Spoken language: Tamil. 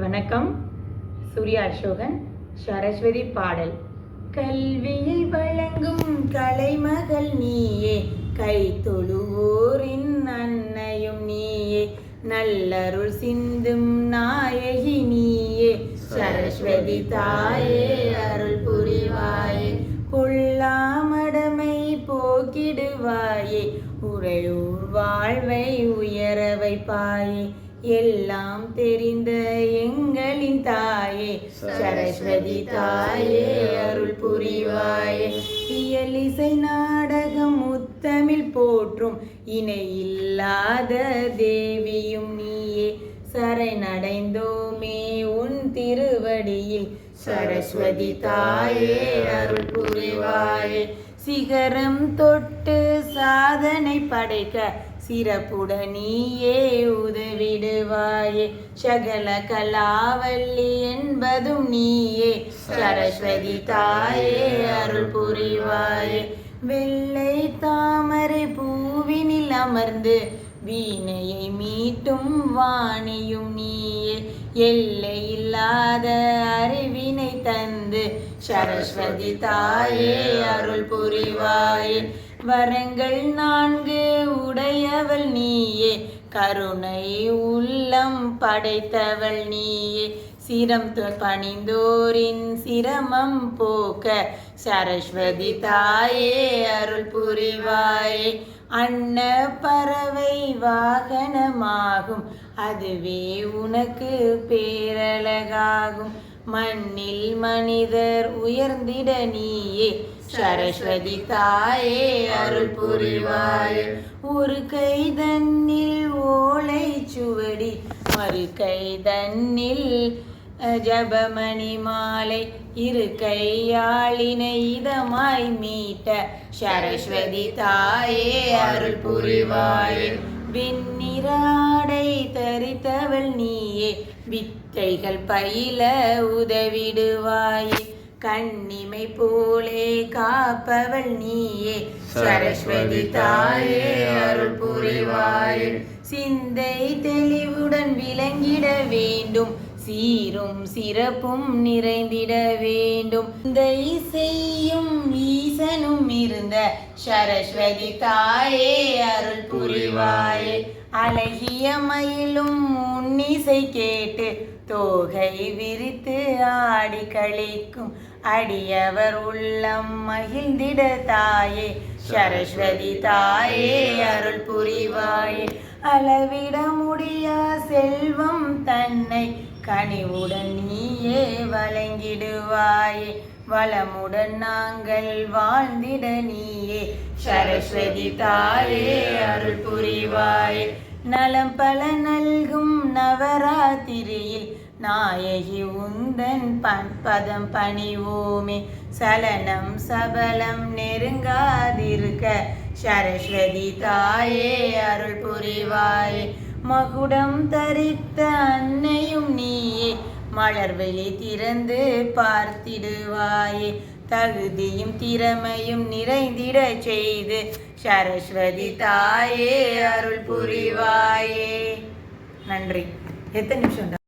வணக்கம். சூர்யா அசோகன் சரஸ்வதி பாடல். கல்வியை வழங்கும் கலைமகள் நீயே கை தொழுவோரின் அன்னையும் நீயே நல்லருள் சிந்தும் நாயகி நீயே. சரஸ்வதி தாயே அருள் புரிவாயே பொல்லாமடமை போக்கிடுவாயே உறையூர் வாழ்வை உயர வைப்பாயே எல்லாம் தெரிந்த எங்களின் தாயே சரஸ்வதி தாயே அருள் புரிவாயே. இயலிசை நாடகம் முத்தமிழ் போற்றும் இணையில்லாத தேவியும் நீயே. சரணடைந்தோமே உன் திருவடியில் சரஸ்வதி தாயே அருள் புரிவாயே. சிகரம் தொட்டு சாதனை படைக்க சிறப்புடன் நீயே உதவிடுவாயே. சகல கலாவல்லி என்பதும் நீயே. சரஸ்வதி தாயே அருள் புரிவாயே. வெள்ளை தாமரை பூவினில் அமர்ந்து வீணையை மீட்டும் வாணியும் நீயே. எல்லை இல்லாத அறிவினை தந்து சரஸ்வதி தாயே அருள் புரிவாயே. வரங்கள் நான்கு உடையவள் நீயே. கருணை உள்ளம் படைத்தவள் நீயே. சிரம் பணிந்தோரின் சிரமம் போக்க. சரஸ்வதி தாயே அருள் புரிவாயே. அன்ன பறவை வாகனமாகும். அதுவே உனக்கு பேரழகாகும். மண்ணில் மனிதர் உயர்ந்திட நீயே. சரஸ்வதி தாயே அருள் புரிவாயே. ஒரு கை தன்னில் ஓலை சுவடி மறு கை தன்னில் ஜபமணி மாலை. இரு கையாளினை இதமாய் மீட்ட சரஸ்வதி தாயே அருள் புரிவாயே. வெண்ணிராடை தரித்தவள் நீயே வித்தைகள் பயில உதவிடுவாயே. கண்ணிமை போலே காப்பவள் நீயே. சரஸ்வதி தாயே அருள் புரிவாயே. சிந்தை தெளிவுடன் விளங்கிட வேண்டும். சீரும் சிறப்பும் நிறைந்திட வேண்டும். இதை செய்யும் ஈசனும் இருந்த. சரஸ்வதி தாயே அருள் புரிவாயே. அழகிய மயிலும் உன்னிசை கேட்டு தோகை விரித்து ஆடி கழிக்கும் அடியவர் உள்ளம் மகிழ்ந்திட தாயே. சரஸ்வதி தாயே அருள் புரிவாயே. அளவிட முடியா செல்வம் தன்னை. கனிவுடன் நீயே வழங்கிடுவாயே. வளமுடன் நாங்கள் வாழ்ந்திட நீயே. சரஸ்வதி தாயே அருள் நலம் பல நல்கும் நவராத்திரியில் நாயகி உந்தன் பண் பதம் பணிவோமே. சலனம் சபலம் நெருங்காதிருக்க சரஸ்வதி தாயே அருள் புரிவாயே. மகுடம் தரித்த அன்னையும் நீயே. மலர்வெளி திறந்து பார்த்திடுவாயே. தகுதியும் திறமையும் நிறைந்திட செய்து சரஸ்வதி தாயே அருள் புரிவாயே. நன்றி. எத்தனை நிமிஷம்